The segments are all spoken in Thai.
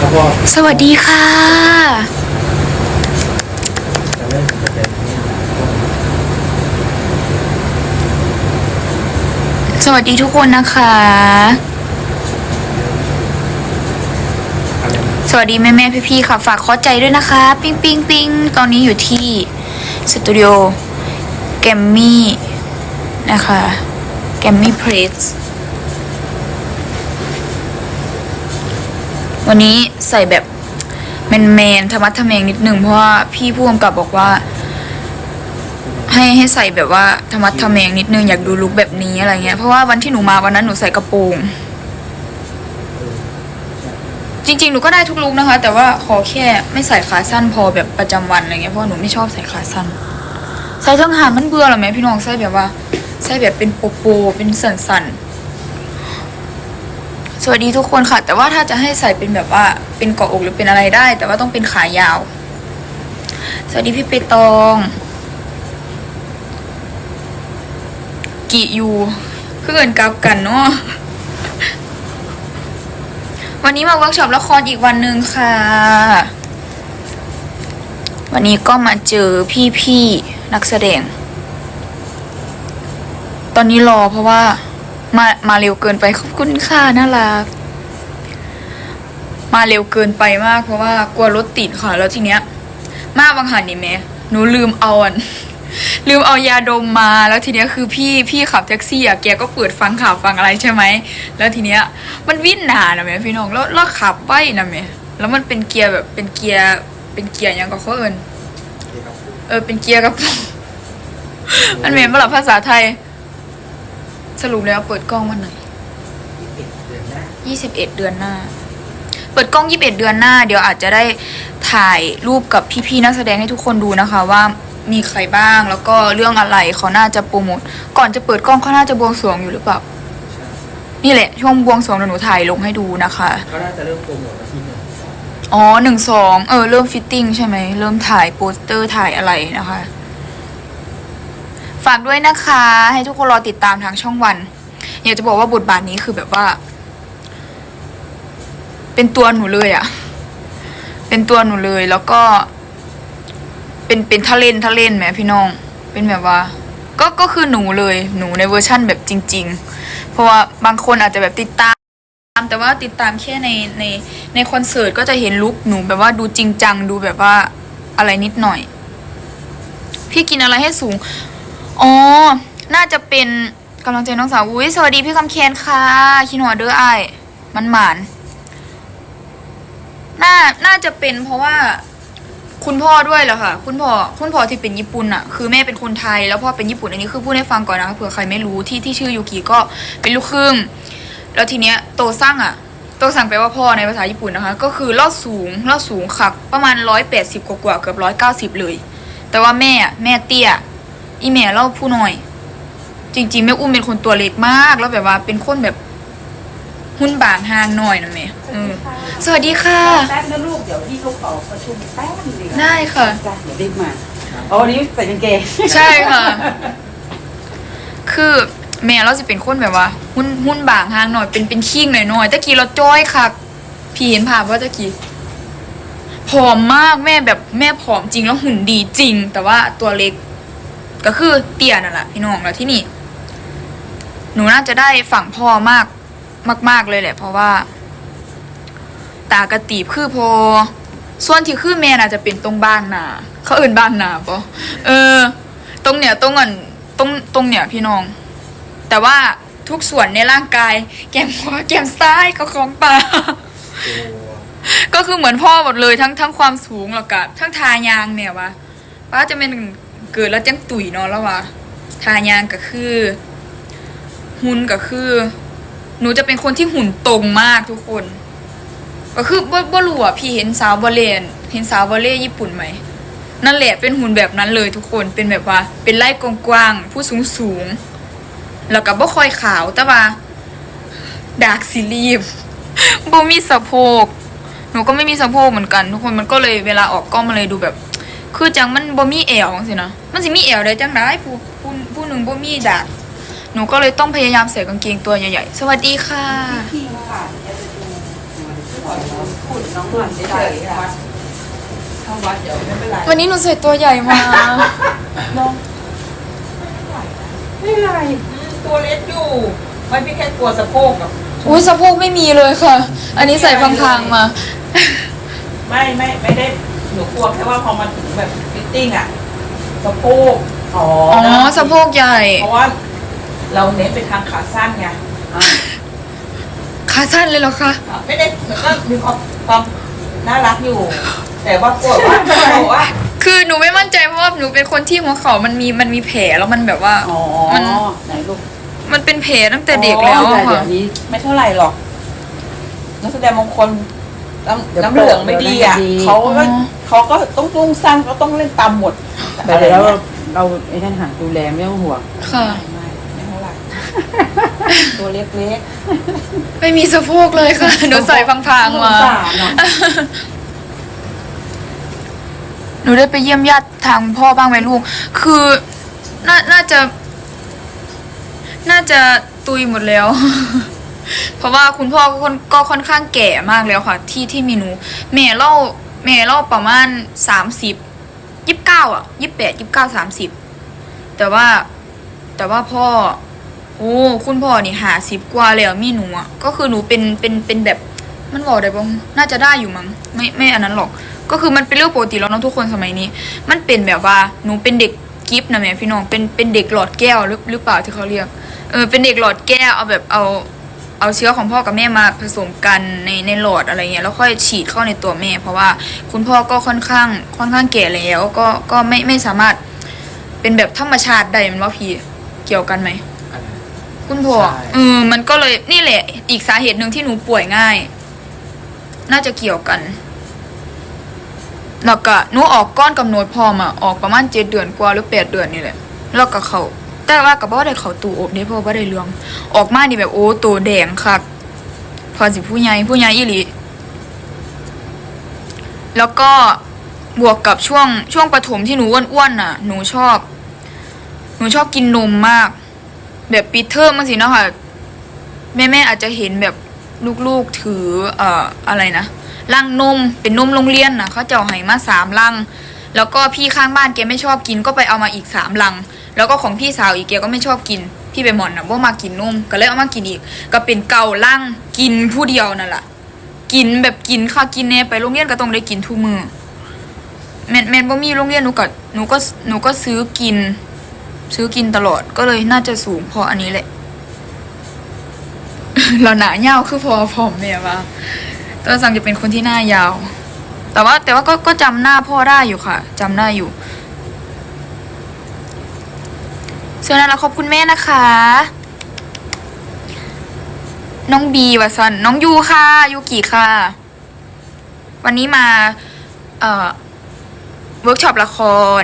แล้วก็สวัสดีค่ะ จะเริ่มจะเป็นสวัสดีทุกคนนะคะ อะไรนะสวัสดีแม่แม่พี่พี่ๆค่ะ ฝากขอใจด้วยนะคะ ปิ้งปิ้งปิ้งตอนนี้อยู่ที่สตูดิโอแกมมี่นะคะแกมมี่เพรส วันนี้ใส่แบบแมนแมนๆธรรมะทะแมงนิดนึงเพราะว่าพี่ผู้กำกับบอกว่า ให้ให้ใส่แบบว่าธรรมะทะแมงนิดนึงอยากดูลุคแบบนี้อะไรเงี้ยเพราะว่าวันที่หนูมาวันนั้นหนูใส่กระโปรง จริงๆหนูก็ได้ทุกลุกนะคะ แต่ว่าขอแค่ไม่ใส่ขาสั้นพอแบบประจำวันอะไรเงี้ยเพราะว่าหนูไม่ชอบใส่ขาสั้น ใส่ทั้งหางมันเบื่อหรอไหมพี่น้องใส่แบบว่า ใส่แบบเป็นโปโปเป็นสันสันๆ สวัสดีทุกคนค่ะ แต่ว่าถ้าจะให้ใส่เป็นแบบว่าเป็นเกาะอกหรือเป็นอะไรได้ แต่ว่าต้องเป็นขายาว สวัสดีพี่เปตองกิยูเพื่อนกลับกันเนาะวันนี้มาเวิร์กช็อปละครอีกวันหนึ่งค่ะ วันนี้ก็มาเจอพี่ๆนักแสดง ตอนนี้รอเพราะว่า มามาเร็วเกินไปขอบคุณค่ะน่ารัก มาเร็วเกินไปมากเพราะว่ากลัวรถติดค่ะ แล้วทีเนี้ย มาบางหันนี่แม่หนูลืมเอาอันลืมเอายาดมมา แล้วทีเนี้ยคือพี่พี่ขับแท็กซี่อะแกก็เปิดฟังข่าวฟังอะไรใช่ไหมแล้วทีเนี้ย มันวิ่นหนานะแม่พี่น้องแล้วแล้วขับไว้นะแม่แล้วมันเป็นเกียร์แบบเป็นเกียร์เป็นเกียร์หยังก็เขาเอินเออเป็นเกียร์กับมันเหม็นมาหลับภาษาไทยส รุปแล้วเปิดกล้องวันไหนเดือนหน้ายี่สิบเอ็ดเดือนหน้า เปิดกล้องยี่สิบเอ็ดเดือนหน้า เดี๋ยวอาจจะได้ถ่ายรูปกับพี่ๆนักแสดงให้ทุกคนดูนะคะว่ามีใครบ้างแล้วก็เรื่องอะไรเขาน่าจะโปรโมทก่อนจะเปิดกล้องเขาน่าจะบวงสรวงอยู่หรือเปล่าใช่นี่แหละช่วงบวงสรวงเดี๋ยวหนูถ่ายลงให้ดูนะคะเขาน่าจะเริ่มโปรโมทวันที่หนึ่งสองอ๋อหนึ่งสองเออเริ่มฟิตติ้งใช่ไหมเริ่มถ่ายโปสเตอร์ถ่ายอะไรนะคะ ฝากด้วยนะคะ ให้ทุกคนรอติดตามทางช่องวัน อยากจะบอกว่าบทบาทนี้คือแบบว่า เป็นตัวหนูเลยอะเป็นตัวหนูเลยแล้วก็ เป็นเป็นทะเลนทะเลนแหมพี่น้อง เป็นแบบว่า ก็ก็คือหนูเลยหนูในเวอร์ชั่นแบบจริง ๆ เพราะว่าบางคนอาจจะแบบติดตามแต่ว่าติดตามแค่ในในในคอนเสิร์ตก็จะเห็นลุคหนูแบบว่าดูจริงจังดูแบบว่าอะไรนิดหน่อย พี่กินอะไรให้สูง อ๋อ น่าจะเป็นกำลังใจน้องสาว อุ้ยสวัสดีพี่คำเคนค่ะ คินหัวเด้อไอมันหมาน น่า น่าจะเป็นเพราะว่าคุณพ่อด้วยแหละค่ะคุณพ่อ คุณพ่อที่เป็นญี่ปุ่นอะคือแม่เป็นคนไทยแล้วพ่อเป็นญี่ปุ่นอันนี้คือพูดให้ฟังก่อนนะคะเผื่อใครไม่รู้ที่ที่ชื่อยูกิก็เป็นลูกครึ่ง แล้วทีเนี้ยโตสั่งอะโตสั่งแปลว่าพ่อในภาษาญี่ปุ่นนะคะ ก็คือลอดสูงลอดสูงขับประมาณร้อยแปดสิบกว่าเกือบร้อยเก้าสิบเลย แต่ว่าแม่อะแม่เตี้ย อีแม่เล่าผู้น้อย จริง ๆ แม่อุ้มเป็นคนตัวเล็กมาก แล้วแบบว่าเป็นคนแบบหุ่นบางห่างหน่อยนะแม่เออสวัสดีค่ะ แป๊บนะลูก เดี๋ยวพี่เขาขอประชุมแป๊บนึงดีกว่าได้ค่ะ จ้ะเดี๋ยวรีบมาอ๋อวันนี้ใส่กางเกงใช่ค่ะ คือแม่เราจะเป็นคนแบบว่า หุ้นหุ้นบางห่างหน่อยเป็นเป็นขี้งหน่อยๆตะกี้เราจ้อยค่ะพี่เห็นภาพว่าตะกี้ผอมมากแม่แบบแม่ผอมจริงแล้วหุ่นดีจริง แต่ว่าตัวเล็ก ก็คือเตี้ยนั่นแหละพี่น้องแล้วที่นี่ หนูน่าจะได้ฝั่งพ่อมากมาก ๆเลยแหละ เพราะว่า ตากระตีบคือพอ ส่วนที่คือแม่น่าจะเป็นตรงบ้านนาเขาเอื่นบ้านนาปะเออ ตรงเนี้ยตรงอันตรงตรงเนี้ยพี่น้อง แต่ว่าทุกส่วนในร่างกาย แก้มขวาแก้มซ้ายก็ของตาก็คือเหมือนพ่อหมดเลยทั้งทั้งความสูงแล้วก็ทั้งทายางเนี่ยวะป้าจะเป็น เกิดแล้วจังตุ๋ยเนาะแล้ววะทายางก็คือ หุ่นก็คือ หนูจะเป็นคนที่หุ่นตรงมากทุกคน ก็คือบ่บ่รู้อะพี่เห็นสาวบอลเลนเห็นสาวบอลเล่ญี่ปุ่นไหมนั่นแหละเป็นหุ่นแบบนั้นเลยทุกคนเป็นแบบว่า เป็นไล่กว้างๆผู้สูงสูงแล้วก็บ่ค่อยขาวแต่ว่าดาร์กซีรีฟบ่มีสะโพกหนูก็ไม่มีสะโพกเหมือนกัน ทุกคนมันก็เลยเวลาออกกล้องมันเลยดูแบบ คือจังมันบ่มีแอวจังสินะมันสิมีแอวได้จังได้ผู้ผู้ผู้หนึ่งบ่มีดาดหนูก็เลยต้องพยายามใส่กางเกงตัวใหญ่ๆ สวัสดีค่ะ พี่ค่ะเดี๋ยวจะดูพูดน้องหวานเฉยๆค่ะเข้าวัดเดี๋ยวไม่เป็นไรวันนี้หนูใส่ตัวใหญ่มาน้องไม่เป็นไรตัวเล็กอยู่ไม่พี่แค่กลัวสะโพกกับอุ้ยสะโพกไม่มีเลยค่ะ อันนี้ใส่พังๆมา ไม่ไม่ไม่ได้ หนูกลัวแค่ว่าพอมาถึงแบบฟิตติ้งอะสะโพกอ๋ออ๋อสะโพกใหญ่ เพราะว่า เราเน้นไปทางขาสั้นไงอะขาสั้นเลยเหรอคะอะไม่ได้มันก็มีความความน่ารักอยู่ แต่ว่ากลัวว่าบอกว่า คือหนูไม่มั่นใจเพราะว่าหนูเป็นคนที่หัวเข่ามันมีมันมีแผลแล้วมันแบบว่า อ๋อมัน ไหนลูก มันเป็นแผลตั้งแต่เด็กแล้วอ๋ออะแต่เดี๋ค่ะยวนี้ ไม่เท่าไหร่หรอกนักแสดงบางคนน้ำเดี๋ยวน้ำเหลืองไม่ดีอะเดี๋ยวไม่ดี เขาก็ เขาก็ต้องตุ้งสั้นเขาต้องเล่นตามหมดแต่เดี๋ยวเราเราไอ้นั่นหาดูแลไม่ต้องห่วงค่ะไม่ไม่ไม่เท่าไหร่ ตัวเล็กไม่มีสะโพกเลยค่ะ หนูใส่พังๆมาสงสารเนอะหนูได้ไปเยี่ยมญาติทางพ่อบ้างไหมลูก คือน่าน่าจะ น่าจะตุยหมดแล้ว เพราะว่าคุณพ่อก็ค่อนก็ค่อนข้างแก่มากแล้วค่ะ ที่ที่มีหนู แม่เล่า แม่เล่าประมาณสามสิบยี่สิบเก้าอะยี่สิบแปดยี่สิบเก้าสามสิบแต่ว่าแต่ว่าพ่อ โอ้คุณพ่อนี่หาสิบกว่าแล้วมีหนูอะก็คือหนูเป็นเป็นเป็นแบบมันบอกได้บ้างน่าจะได้อยู่มั้งไม่ไม่อันนั้นหรอก ก็คือมันเป็นเรื่องปกติแล้วเนาะทุกคนสมัยนี้ มันเป็นแบบว่าหนูเป็นเด็กกิฟต์นะแม่พี่น้องเป็นเป็นเด็กหลอดแก้วหรือหรือเปล่าที่เขาเรียกเออเป็นเด็กหลอดแก้วเอาแบบเอา เอาเชื้อของพ่อกับแม่มาผสมกันในในหลอดอะไรเงี้ยแล้วค่อยฉีดเข้าในตัวแม่ เพราะว่าคุณพ่อก็ค่อนข้างค่อนข้างแก่แล้วก็ก็ไม่ไม่สามารถเป็นแบบธรรมชาติได้มันว่าพี่เกี่ยวกันไหมอะไรคุณพ่อใช่เออมันก็เลยนี่แหละ อีกสาเหตุหนึ่งที่หนูป่วยง่าย น่าจะเกี่ยวกันแล้วก็หนูออกก้อนกำหนดพร้อมอะออกประมาณเจ็ดเดือนกว่าหรือแปดเดือนนี่แหละแล้วก็เขา แต่ว่ากับว่าได้เขาตูอบเนี่ยเพราะว่าได้เรื่องออกมานี่แบบโอ้ตัวแดงคักพอสิผู้ใหญ่ผู้ใหญ่อีหลีแล้วก็บวกกับช่วงช่วงปฐมที่หนูอ้วนๆน่ะ หนูชอบ หนูชอบกินนมมาก แบบปีเทอมมันสินาะค่ะแม่แม่อาจจะเห็นแบบลูกๆถือเอ่ออะไรนะลังนมเป็นนมโรงเรียนนะเขาจะเอาให้มาสามลัง แล้วก็พี่ข้างบ้านแกไม่ชอบกินก็ไปเอามาอีกสามลัง แล้วก็ของพี่สาวอีกแกก็ไม่ชอบกิน พี่ไปหมอนนะว่ามากินนมก็เลยเอามากินอีก ก็เป็นเก่าลังกินผู้เดียวนั่นแหละกินแบบกินค่ะกินเนี่ยไปโรงเรียนก็ต้องได้กินทุกมือแมนแมนบ่มีโรงเรียนหนูก็หนูก็หนูก็ซื้อกิน ซื้อกินตลอดก็เลยน่าจะสูงพออันนี้แหละเราหนาเงาวคือพอผอมเนี่ยว่าต้นสังจะเป็นคนที่หน้ายาว แต่ว่าแต่ว่าก็ก็จำหน้าพ่อได้อยู่ค่ะจำได้อยู่ ส่วนนั้นเราขอบคุณแม่นะคะ น้องบีวะสันน้องยูค่ะยูกิค่ะ วันนี้มา เอ่อเวิร์กช็อปละคร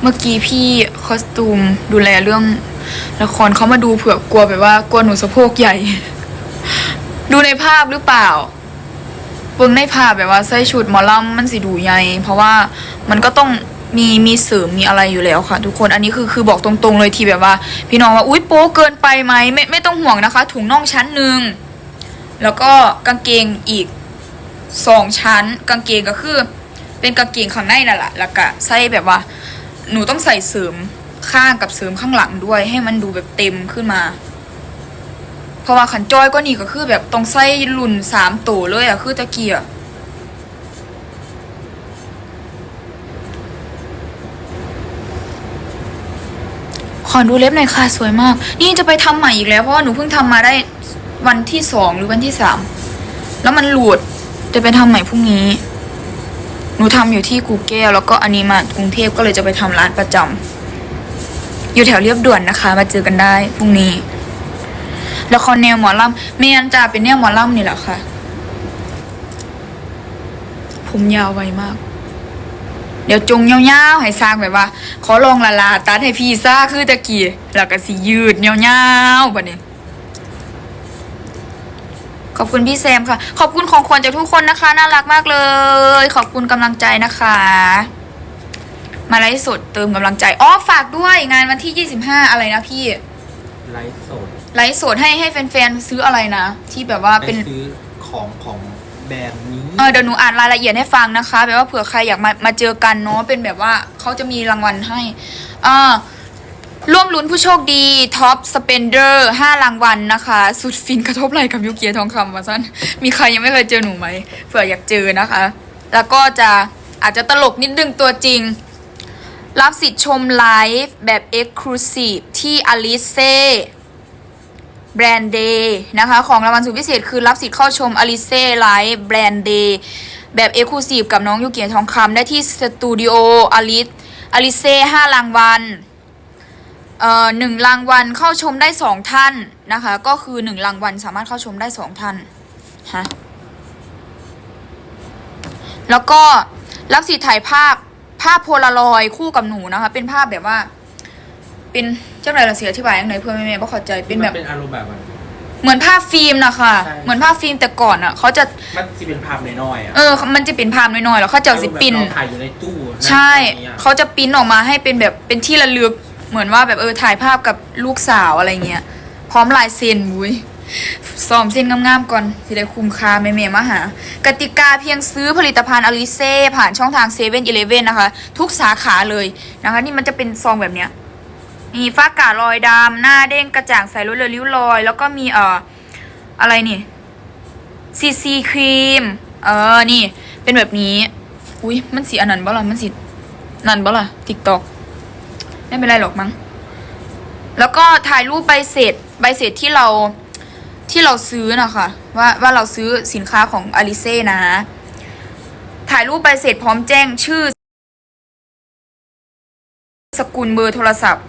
เมื่อกี้พี่คอสตูมดูแลเรื่องละครเขามาดูเผื่อกลัวแบบว่ากลัวหนูสะโพกใหญ่ ดูในภาพหรือเปล่า เบิ่งในภาพแบบว่าใส่ชุดหมอลำมันสิดูใหญ่เพราะว่ามันก็ต้องมีมีเสริมมีอะไรอยู่แล้วค่ะ ทุกคนอันนี้คือคือบอกตรงๆเลยทีแบบว่า พี่น้องว่าอุ้ยโป๊เกินไปไหมไม่ไม่ต้องห่วงนะคะ ถุงน่องชั้นหนึ่งแล้วก็กางเกงอีกสองชั้น กางเกงก็คือ เป็นกางเกงข้างในนั่นแหละแล้วก็ใส่แบบว่า หนูต้องใส่เสริมข้างกับเสริมข้างหลังด้วย ให้มันดูแบบเต็มขึ้นมา เพราะว่าขันจอยก็นี่ก็คือแบบต้องใส่รุ่นสามตัวเลยอะคือตะเกียบขอดูเล็บหน่อยค่ะสวยมาก นี่จะไปทำใหม่อีกแล้วเพราะว่าหนูเพิ่งทำมาได้วันที่สองหรือวันที่สามแล้วมันหลุดจะไปทำใหม่พรุ่งนี้ หนูทำอยู่ที่กูแก้วแล้วก็อันนี้มากรุงเทพก็เลยจะไปทำร้านประจำอยู่แถวเรียบด่วนนะคะ มาเจอกันได้พรุ่งนี้ ละครแนวหมอลำเมียนจ่าเป็นแนวหมอลำนี่แหละค่ะ ผมยาวไวมาก เดี๋ยวจงยาวๆให้สร้างแบบว่า ขอลองละลาตัดให้พี่ซ่าคือตะกี้แล้วก็สิยืดยาวๆแบบนี้ขอบคุณพี่แซมค่ะ ขอบคุณของขวัญจากทุกคนนะคะ น่ารักมากเลย ขอบคุณกำลังใจนะคะ มาไลฟ์สดเติมกำลังใจอ๋อฝากด้วยงานวันที่ 25 อะไรนะพี่ ไลฟ์สด ไลฟ์สดให้ให้แฟนๆซื้ออะไรนะ ที่แบบว่าไปเป็นซื้อของของแบรนด์นี้ เออเดี๋ยวหนูอ่านรายละเอียดให้ฟังนะคะแบบว่าเผื่อใครอยากมามาเจอกันเนาะเป็นแบบว่าเขาจะมีรางวัลให้อ่าร่วมลุ้นผู้โชคดีท็อปสเปนเดอร์ห้ารางวัลนะคะ สุดฟินกระทบไหลกับยูเกียทองคำมาสั้นมีใครยังไม่เคยเจอหนูไหมเผื่ออยากเจอนะคะ แล้วก็จะอาจจะตลกนิดนึงตัวจริง รับสิทธิ์ชมไลฟ์แบบ Exclusive ที่ Alice แบรนด์เดย์นะคะของรางวัลสุดพิเศษคือรับสิทธิ์เข้าชม Alice Live แบรนด์เดย์แบบ Exclusive กับน้องยูเกียทองคำได้ที่สตูดิโอ Alice Alice ห้ารางวัลเอ่อหนึ่งรางวัลเข้าชมได้สองท่านนะคะ ก็คือหนึ่งรางวัลสามารถเข้าชมได้สองท่านฮะแล้วก็รับสิทธิ์ถ่ายภาพภาพโพลารอยคู่กับหนูนะคะ เป็นภาพแบบว่าเป็น จ้าไหนละเสียอธิบายยังไงเพื่อนแม่ๆบ่เข้าใจเป็นแบบมัเป็นอารมณ์แบบมันเหมือนภาพฟิล์มนะคะใช่เหมือนภาพฟิล์มแต่ก่อนอะ เขาจะ มันจะเป็นภาพน้อยๆอะเออ มันจะเป็นภาพน้อยๆแล้วเขาจะเอาสิปินอารมณ์แบบเราถ่ายอยู่ในตู้ใช่นั่นนี่ยเขาจะปริ้นออกมาให้เป็นแบบเป็นที่ระลึก เหมือนว่าแบบเออถ่ายภาพกับลูกสาวอะไรเงี้ย พร้อมลายเซ็นบุ้ยซ้อมเส้นงามๆก่อนสิได้คุ้มค่าแม่ๆมาหา กติกาเพียงซื้อผลิตภัณฑ์อลิเซ่ผ่านช่องทางเซเว่นอีเลฟเว่นนะคะ ทุกสาขาเลยนะคะ นี่มันจะเป็นซองแบบเนี้ย มีฟ้าการอยดำหน้าเด้งกระจ่างใสลดเลือนริ้วรอย แล้วก็มีเอ่ออะไรนี่ซีซีครีม เออ นี่ เป็นแบบนี้ อุ้ยมันสีอันนั้นบ่ล่ะ มันสีนั่นบ่ล่ะติ๊กตอกไม่เป็นไรหรอกมั้ง แล้วก็ถ่ายรูปใบเสร็จ ใบเสร็จที่เราที่เราซื้อนะคะว่าว่าเราซื้อสินค้าของอลิเซ่นะ ถ่ายรูปใบเสร็จพร้อมแจ้งชื่อ สกุลเบอร์โทรศัพท์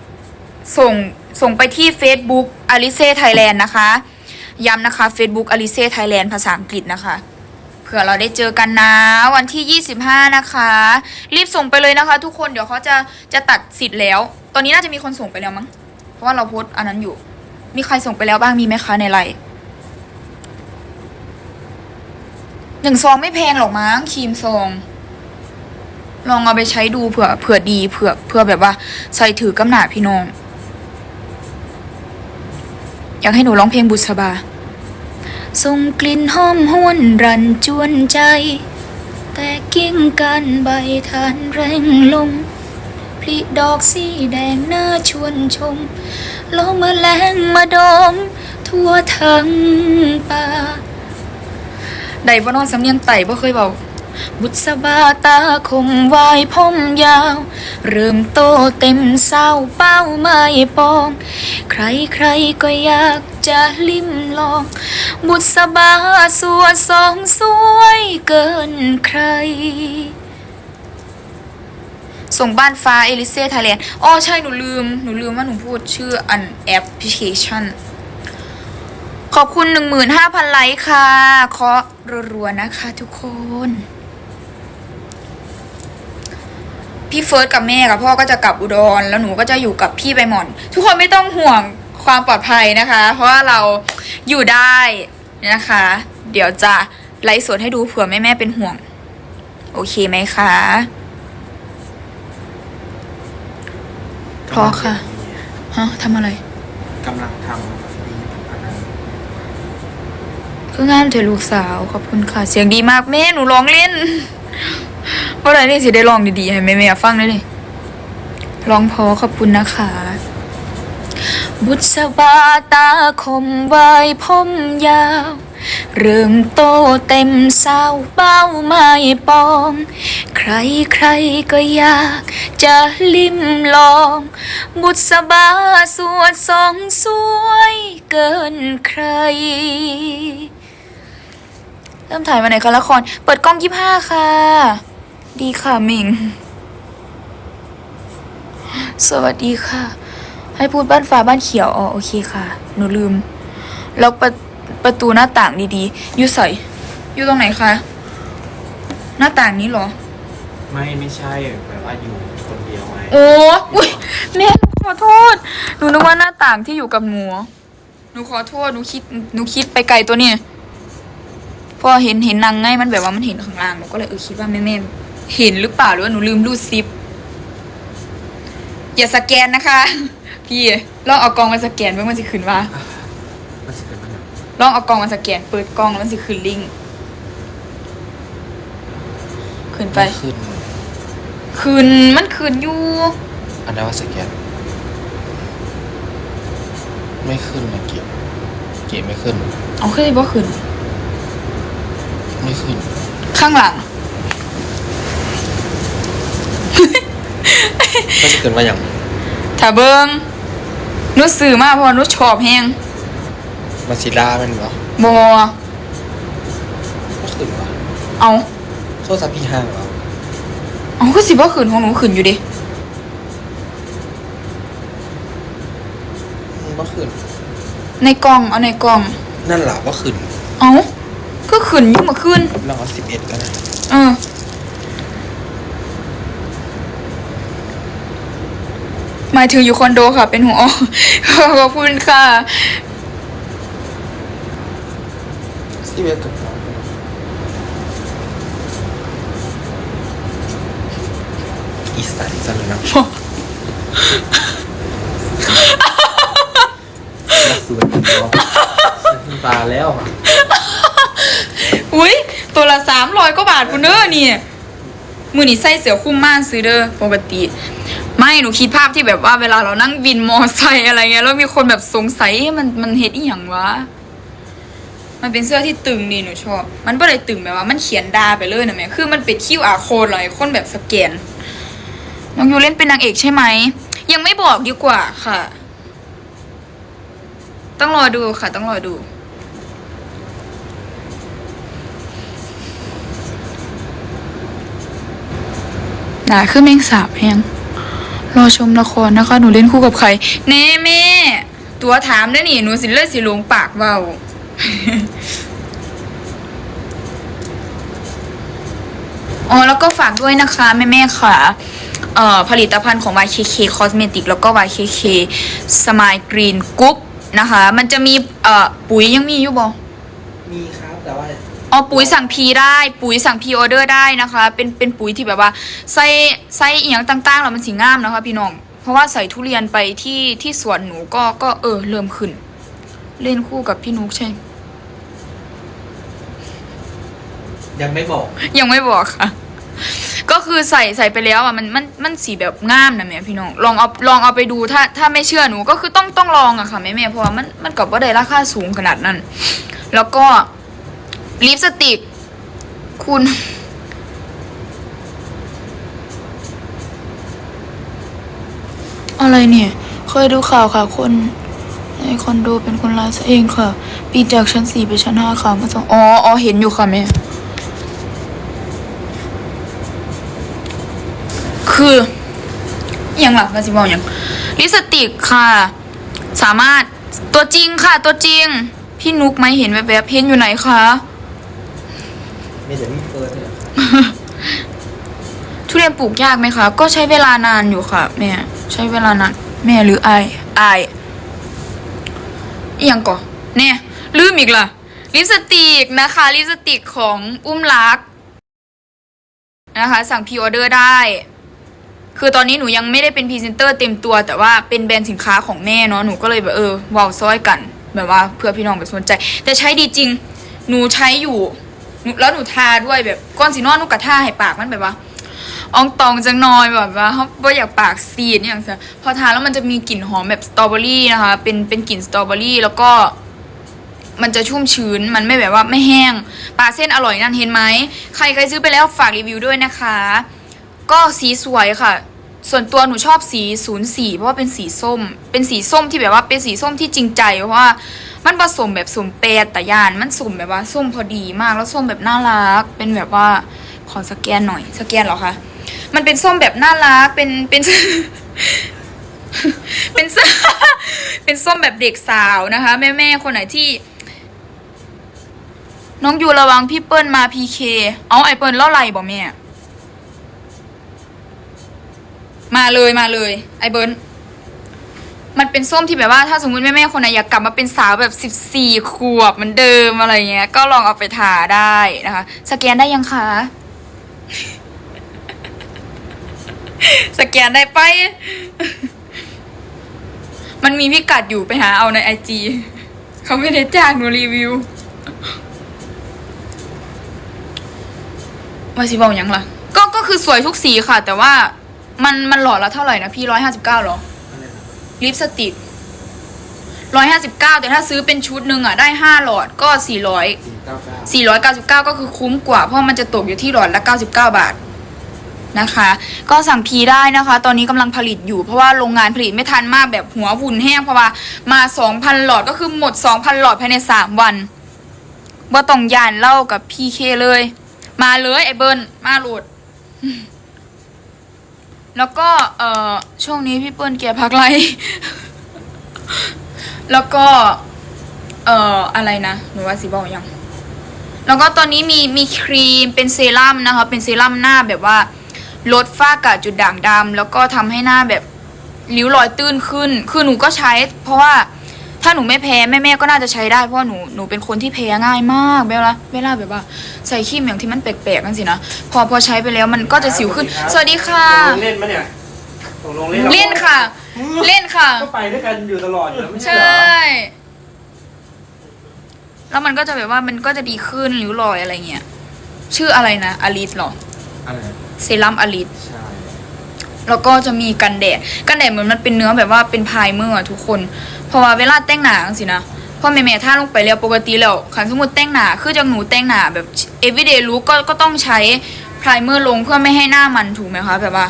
ส่งส่งไปที่ Facebook Alice Thailand นะคะ ย้ำนะคะ Facebook Alice Thailand ภาษาอังกฤษนะคะ เผื่อเราได้เจอกันนะ วันที่ 25 นะคะ รีบส่งไปเลยนะคะ ทุกคนเดี๋ยวเขาจะจะตัดสิทธิ์แล้ว ตอนนี้น่าจะมีคนส่งไปแล้วมั้ง เพราะว่าเราโพสอันนั้นอยู่ มีใครส่งไปแล้วบ้างมีไหมคะในไลน์หนึ่งซองไม่แพงหรอกมั้งครีมซองลองเอาไปใช้ดูเผื่อเผื่อดีเผื่อเผื่อแบบว่าใส่ถือกำหนาพี่น้อง อยากให้หนูร้องเพลงบุษบาส่งกลิ่นหอมหวนรันจวนใจ แต่กิ้งกันใบทานแรงลมพลิดอกสีแดงหน้าชวนชมลมมาแรงมาดม ทั่วทั้งป่าใดบ่นอนสำเนียงไต่บ่เคยเบา บุษบาตาคมวายผมยาว เริ่มโตเต็มเศร้าเป้าไม่ปอง ใครใครก็อยากจะลิ้มลอง บุษบาสวดสองสวยเกินใคร ส่งบ้านฟ้าเอลิเซ่ไทยแลนด์อ๋อใช่หนูลืม หนูลืมว่าหนูพูดชื่ออันแอปพลิเคชันขอบคุณ 15,000 ไลค์ค่ะ เคาะรัวๆ นะคะทุกคน พี่เฟิร์สกับแม่กับพ่อก็จะกลับอุดร แล้วหนูก็จะอยู่กับพี่ใบหมอน ทุกคนไม่ต้องห่วงความปลอดภัยนะคะ เพราะว่าเราอยู่ได้นะคะ เดี๋ยวจะไลฟ์สดให้ดูเผื่อแม่แม่ๆเป็นห่วง โอเคไหมคะพอค่ะฮะทำอะไรกำลังทำอันนั้นคืองามเถอะลูกสาวขอบคุณค่ะ เสียงดีมากแม่หนูร้องเล่น เพราะอะไรนี่สิได้ร้องดีๆให้แม่ๆฟังได้เลยร้องพอขอบคุณนะคะ บุษบาตาคมวายผมยาว เริ่มโตเต็มเศร้าเป้าไม่ปอง ใครใครก็อยากจะลิ้มลอง บุษบาสวดสองสวยเกินใคร เริ่มถ่ายมาไหนคะละคร เปิดกล้องยี่ห้าค่ะ ดีค่ะหมิง สวัสดีค่ะ ให้พูดบ้านฟ้าบ้านเขียวอ๋อโอเคค่ะ หนูลืม แล้วประประตูหน้าต่างดีๆ อยู่ใส่อยู่ตรงไหนคะ หน้าต่างนี้เหรอ ไม่ไม่ใช่แบบว่าอยู่คนเดียวไงโอ้อุ้ยแม่หนูขอโทษ หนูนึกว่าหน้าต่างที่อยู่กับหนูหนูขอโทษหนูคิดหนูคิดไปไกลตัวนี้พอเห็นเห็นนางไงมันแบบว่ามันเห็นข้างล่างหนูก็เลยเออคิดว่าแม่แม่ เห็นหรือเปล่าหรือว่าหนูลืมรูดซิป อย่าสแกนนะคะ พี่ลองเอากล้องมาสแกนเพื่อมันจะขึ้นว่ามันจะเป็นมันแบบลองเอากล้องมาสแกน เปิดกล้องแล้วมันจะขึ้นลิงก์ขึ้นไป ขึ้น ขึ้นมันขึ้นอยู่ อันนั้นว่าสแกน ไม่ขึ้นนะเกี่ยวเกี่ยวไม่ขึ้น เอาขึ้นบ่ขึ้น ไม่ขึ้น ข้างหลัง ก็จะเกินว่าอย่างถ้าเบิงนุชซื้อมาเพราะว่านุชชอบแฮงมาซิล่ามันเหรอบ่ไม่ขึ้นวะเอาโทรศัพท์พี่ห้างเหรอเอาคือสิบ่ขึ้นของหนูขึ้นอยู่ดิอืมว่าขึ้นในกล้องเอาในกล้อง นั่นแหละว่าขึ้นเอาก็ขึ้นอยู่เมื่อคืนลองเอาสิบเอ็ดก็ได้เออ หมายถึงอยู่คอนโดค่ะ เป็นหัวขอบคุณค่ะสิบเอ็ดกับน้องอีสานจังนะมาสวยจริงวะตาแล้วอะอุ้ยตัวละสามร้อยกว่าบาทคุณเด้อนี่มือนี่ใส่เสือคุ้มม่านซื้อเด้อปกติ ไม่หนูคิดภาพที่แบบว่าเวลาเรานั่งวินมอไซค์อะไรเงี้ยแล้วมีคนแบบสงสัยมันมันเฮ็ดอีหยังวะมันเป็นเสื้อที่ตึงดีหนูชอบ มันไม่ได้ตึงแบบว่ามันเขียนดาไปเลยนะแม่คือมันเป็นคิวอาโค้ดเลยคนแบบสแกนน้องยูเล่นเป็นนางเอกใช่ไหมยังไม่บอกดีกว่าค่ะ ต้องรอดูค่ะ ต้องรอดูหนาขึ้นแมงสาบแหง รอชมละครนะคะ หนูเล่นคู่กับใครเน่แม่ ตัวถามได้นี่หนูสิเลือดสิหลงปากเบาอ๋อแล้วก็ฝากด้วยนะคะแม่แม่ๆค่ะเอ่อผลิตภัณฑ์ของ YKK Cosmetic แล้วก็ YKK Smile Green Group นะคะ มันจะมีเอ่อปุ๋ยยังมีอยู่บ่มีครับแต่ว่า อ๋อปุ๋ยสั่งพีได้ ปุ๋ยสั่งพีออเดอร์ได้นะคะ เป็นเป็นปุ๋ยที่แบบว่าใส่ใส่อีหยังต่างๆแล้วมันสีงามนะคะพี่น้อง เพราะว่าใส่ทุเรียนไปที่ที่สวนหนูก็ก็เออเริ่มขึ้น เล่นคู่กับพี่นุกใช่ ยังไม่บอก ยังไม่บอกค่ะ ก็คือใส่ใส่ไปแล้วอะมันมันมันสีแบบงามนะแม่พี่น้องลองเอาลองเอาไปดูถ้าถ้าไม่เชื่อหนูก็คือต้องต้องลองอะค่ะแม่แม่เพราะว่ามันมันกับว่าได้ราคาสูงขนาดนั้น แล้วก็ ลิปสติก คุณ อะไรเนี่ย เคยดูข่าวค่ะคนในคอนโดเป็นคนร้ายซะเองค่ะ ปีจากชั้นสี่ไปชั้นห้าค่ะมาสองอ๋ออ๋อเห็นอยู่ค่ะแม่ คืออย่างหลักมาสิบอกอย่างลิปสติกค่ะ สามารถตัวจริงค่ะ ตัวจริง พี่นุกไหมเห็นแบบแบบๆเห็นอยู่ไหนคะ มีแต่พี่เฟิร์สเนี่ยทุเรียนปลูกยากไหมคะ ก็ใช้เวลานานอยู่ค่ะ แม่ ใช้เวลานาน แม่หรือไอายอยอหย่างก่อนเนี่ยลืมอีกล่ะ ลิปสติกนะคะ ลิปสติกของอุ้มรักนะคะ สั่งพรีออเดอร์ได้ คือตอนนี้หนูยังไม่ได้เป็นพรีเซนเตอร์เต็มตัว แต่ว่าเป็นแบรนด์สินค้าของแม่เนาะหนูก็เลยแบบเออวาวซ้อยกัน แบบว่าเพื่อพี่น้องแบบสนใจ แต่ใช้ดีจริง หนูใช้อยู่ แล้วหนูทาด้วยแบบก้อนสีนอนหนูกระท่าให้ปากมันแบบว่าอองตองจังนอยแบบว่าเขาบ่อยากปากซีดอย่างเงี้ยพอทาแล้วมันจะมีกลิ่นหอมแบบสตรอเบอรี่นะคะ เป็นเป็นกลิ่นสตรอเบอรี่แล้วก็มันจะชุ่มชื้น มันไม่แบบว่าไม่แห้ง ปลาเส้นอร่อยนั่นเห็นไหม ใครใครซื้อไปแล้วฝากรีวิวด้วยนะคะ ก็สีสวยค่ะ ส่วนตัวหนูชอบสี 04 เพราะว่าเป็นสีส้ม เป็นสีส้มที่แบบว่าเป็นสีส้มที่จริงใจ เพราะว่ามันผสมแบบสมเปรตแต่ยานมันสมแบบว่าส้มพอดีมากแล้วส้มแบบน่ารัก เป็นแบบว่าขอสแกนหน่อย สแกนเหรอคะ มันเป็นส้มแบบน่ารัก เป็นเป็น เป็นส้มเป็นส้มแบบเด็กสาวนะคะ แม่แม่ๆคนไหนที่ น้องอยู่ระวังพี่เปิ้ลมาพีเค เอาไอเปิ้ลเล่าไรบอกแม่ มาเลยมาเลย ไอเบิร์นมันเป็นส้มที่แบบว่าถ้าสมมติแม่ๆคนไหนอยากกลับมาเป็นสาวแบบสิบสี่ขวบเหมือนเดิมอะไรเงี้ย ก็ลองเอาไปทาได้นะคะ สแกนได้ยังคะ สแกนได้ไป มันมีพิกัดอยู่ไปหาเอาในไอจีเขาไม่ได้จ้างหนูรีวิวว่าสิบอกยังล่ะ ก็ก็คือสวยทุกสีค่ะ แต่ว่า มันมันหลอดละเท่าไหร่นะพี่ร้อยห้าสิบเก้าหรอลิปสติกร้อยห้าสิบเก้าแต่ถ้าซื้อเป็นชุดหนึ่งอะได้ห้าหลอดก็สี่ร้อยสี่เก้าเก้า499ก็คือคุ้มกว่า เพราะมันจะตกอยู่ที่หลอดละ99บาทนะคะ ก็สั่งพีได้นะคะ ตอนนี้กำลังผลิตอยู่เพราะว่าโรงงานผลิตไม่ทันมากแบบหัวหุ่นแห้งเพราะว่ามา2,000หลอดก็คือหมด2,000หลอดภายใน3วันว่าต้องยานเล่ากับพีเคเลย มาเลยไอเบิร์นมาโหลด แล้วก็เอ่อช่วงนี้พี่เปิ้ลแกพักไร แล้วก็ เอ่ออะไรนะหนูว่าสีบอกยัง แล้วก็ตอนนี้มีมีครีมเป็นเซรั่มนะคะ เป็นเซรั่มหน้าแบบว่าลดฝ้ากระจุดด่างดำแล้วก็ทำให้หน้าแบบริ้วรอยตื้นขึ้น คือหนูก็ใช้ เพราะว่า ถ้าหนูไม่แพ้แม่แม่ๆก็น่าจะใช้ได้เพราะว่าหนูหนูเป็นคนที่แพ้ง่ายมากเวลาเวลาแบบว่า ใส่ครีมอย่างที่มันแปลกๆกันสินะพอพอใช้ไปแล้วมันก็จะสิวขึ้น สวัสดีค่ะตกลงเล่นปะเนี่ยตกลงเล่นเล่นค่ะ เล่นค่ะ ก็ไปด้วยกันอยู่ตลอดอยู่แล้วไม่ใชใช่ เหรอ่แล้วมันก็จะแบบว่ามันก็จะดีขึ้นริ้วรอยอะไรเงี้ย ชื่ออะไรนะอลิสหรอ อะไรเซรั่มอลิส ใช่แล้วก็จะมีกันแดด กันแดดเหมือนมันเป็นเนื้อแบบว่าเป็นพายเมอร์อะทุกคนเพ ราะว่าเวลาแต่งหนาสินะพอแม่ๆถ้าลงไปแล้วปกติแล้วขันสมมติแต่งหนาคือจากหนูแต่งหนาแบบ everyday look ก็ก็ต้องใช้พรายเมอร์ลงเพื่อไม่ให้หน้ามันถูกไหมคะแบบว่า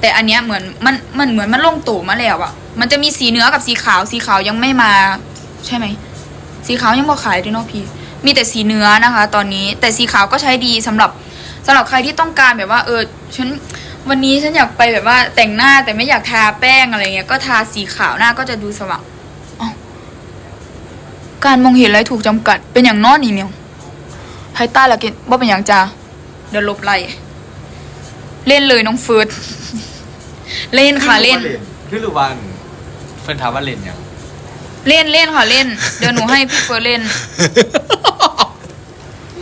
แต่อันเนี้ยเหมือนมันมันเหมือนมันลงตู่มาแล้วอะมันจะมีสีเนื้อกับสีขาวสีขาวยังไม่มา ใช่ไหมสีขาวยังพอขายด้วยเนาะพี่มีแต่สีเนื้อนะคะ ตอนนี้แต่สีขาวก็ใช้ดีสำหรับสำหรับใครที่ต้องการแบบว่าเออฉันวันนี้ฉันอยากไปแบบว่าแต่งหน้าแต่ไม่อยากทาแป้งอะไรเงี้ยก็ทาสีขาวหน้าก็จะดูสว่าง การมองเห็นอะไรถูกจำกัด เป็นอย่างนอนนี่เมียวไฮต้าละเกนว่าเป็นอย่างจ้าเดี๋ยวลบไล่เล่นเลยน้องเฟิร์สเล่นค่ะเล่นพี่ลูวันเฟิร์นถามว่าเล่นยังเล่นเล่นค่ะเล่น เดี๋ยวหนูให้พี่เฟิร์สเล่น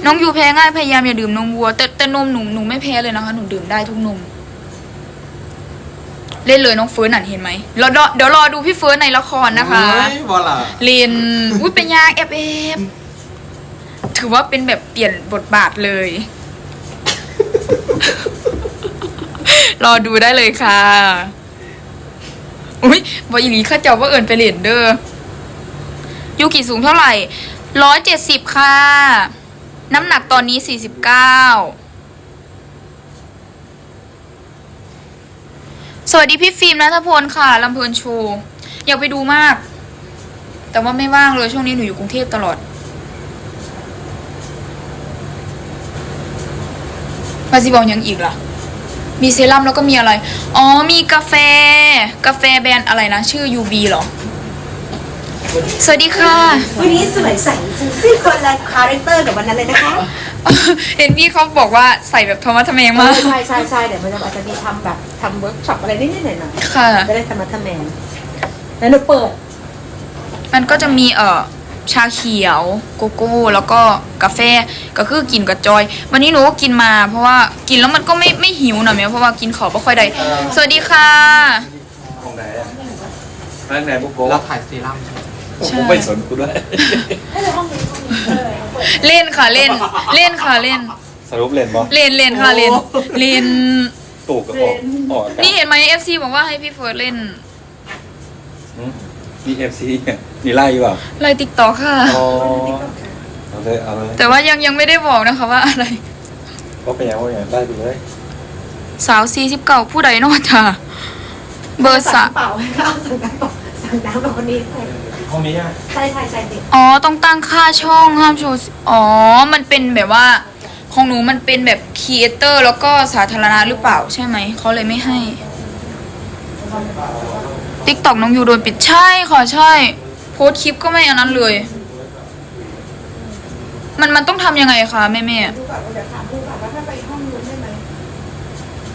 น้องยูแพ้ง่ายพยายามอย่าดื่มนมวัว แต่แต่นมหนูหนูไม่แพ้เลยนะคะหนูดื่มได้ทุกนม เล่นเลยน้องเฟิร์สน่ะเห็นไหมเราเดี๋ยวเดี๋ยวรอดูพี่เฟิร์สในละครนะคะเฮ้ยบอลล่ะเล่นอุ้ยเป็นยากแอบแอบถือว่าเป็นแบบเปลี่ยนบทบาทเลย รอดูได้เลยค่ะ อุ้ยบออีหลีเข้าเจ้าว่าเอิญไปเล่นเด้อยูกิสูงเท่าไหร่ร้อยเจ็ดสิบค่ะ น้ำหนักตอนนี้สี่สิบเก้า สวัสดีพี่ฟิล์มนัทพลค่ะลำเพลินโชว์อยากไปดูมาก แต่ว่าไม่ว่างเลยช่วงนี้หนูอยู่กรุงเทพตลอดมาสิบอกยังอีกล่ะ มีเซรั่มแล้วก็มีอะไร อ๋อมีกาแฟ กาแฟแบรนด์อะไรนะ ชื่อ UB เหรอ สวัสดีค่ะ วันนี้สวยใสจริงๆคนละคาแรคเตอร์กับวันนั้นเลยนะคะเห็นพี่เขาบอกว่าใส่แบบธรรมะทะแมงมาก ใช่ใช่ใช่เดี๋ยวมันจะอาจจะมีทำแบบทำเวิร์กช็อปอะไรนิดๆหน่อยค่ะๆจะได้ธรรมะทะแมงแล้วหนูเปิด มันก็จะมีเอ่อชาเขียวโกโก้แล้วก็กาแฟก็คือกินกับจอย วันนี้หนูก็กินมาเพราะว่ากินแล้วมันก็ไม่ไม่หิวนะเมียเพราะว่ากินขอไม่ค่อยได้สวัสดีค่ะของไหนอะร้านไหนบุ๊กโกเราถ่ายเซรั่มใช่ไหม ใช่ ผมไม่สนกูด้วยเล่นค่ะเล่น เล่นค่ะเล่น สรุปเล่นบ่เล่นเล่นค่ะเล่นเล่น ตูกกับออกออกอากาศนี่เห็นไหม FC บอกว่าให้พี่เฟิร์สเล่นดีเอฟซีเนี่ยมีไล่อยู่เปล่าไลน์ติ๊กต็อกค่ะ อ๋อเอาเลยเอาเลยแต่ว่ายังยังไม่ได้บอกนะคะว่าอะไร ก็เป็นยังไงว่าอย่างได้ดูเลยสาวซีสิบเก้าผู้ใดเนอกจ้าเบอร์สะสั่งเปล่าให้เขาสั่งน้ำบอกสั่งน้ำแบบคนนี้ ห้องนี้อะใช่ใช่ใช่เด็กอ๋อต้องตั้งค่าช่องห้ามโชว์อ๋อ มันเป็นแบบว่า ของหนูมันเป็นแบบครีเอเตอร์แล้วก็สาธารณะหรือเปล่าใช่ไหม เขาเลยไม่ให้ติ๊กต็อกน้องยูโดนปิดใช่ค่ะใช่ โพสต์คลิปก็ไม่อันนั้นเลย มันมันต้องทำยังไงคะแม่แม่ดูก่อนเดี๋ยวถามดูก่อนว่าถ้าไปห้องนู้นได้ไหม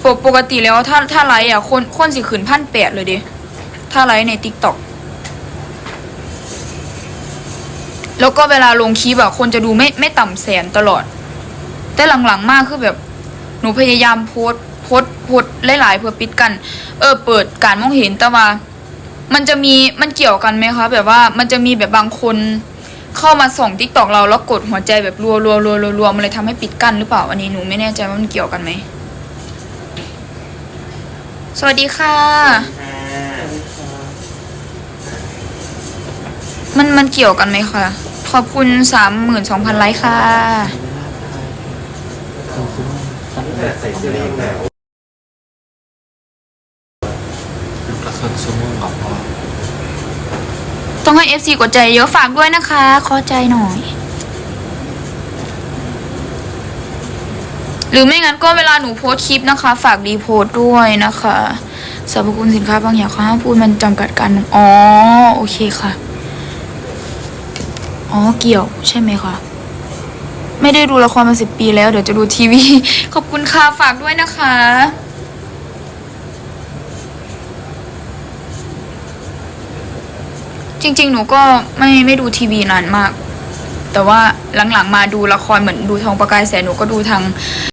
ปกปกติแล้วถ้าถ้าไลฟ์อะคนคนสิขืนพันแปดเลยดิถ้าไลฟ์ในติ๊กต็อก แล้วก็เวลาลงคลิปอะคนจะดูไม่ไม่ต่ำแสนตลอด แต่หลังๆมากคือแบบหนูพยายามโพสโพสโพสหลายๆเพื่อปิดกัน เออ เปิดการมองเห็นแต่ว่า มันจะมีมันเกี่ยวกันไหมคะ แบบว่ามันจะมีแบบบางคนเข้ามาส่องทิกตอกเราแล้วกดหัวใจแบบรัวรัวรัวรัวรัวมันเลยทำให้ปิดกั้นหรือเปล่าอันนี้หนูไม่แน่ใจว่ามันเกี่ยวกันไหมสวัสดีค่ะ มันมันเกี่ยวกันไหมคะ ขอบคุณสามหมื่นสองพันไลค์ค่ะ ใส่เสื้อยังหนาวละครึ่งชั่วโมงครับพ่อต้องให้ FC กดใจเยอะฝากด้วยนะคะ ขอใจหน่อย หรือไม่งั้นก็เวลาหนูโพสต์คลิปนะคะ ฝากรีโพสต์ด้วยนะคะสรรพคุณสินค้าบางอย่างเขาห้ามพูดมันจำกัดการอ๋อ โอเคค่ะ อ๋อเกี่ยวใช่ไหมคะไม่ได้ดูละครมาสิบปีแล้วเดี๋ยวจะดูทีวี ขอบคุณค่ะฝากด้วยนะคะ จริง ๆ หนูก็ไม่ไม่ดูทีวีนานมาก แต่ว่าหลังๆมาดูละครเหมือนดูทองประกายแสนหนูก็ดูทาง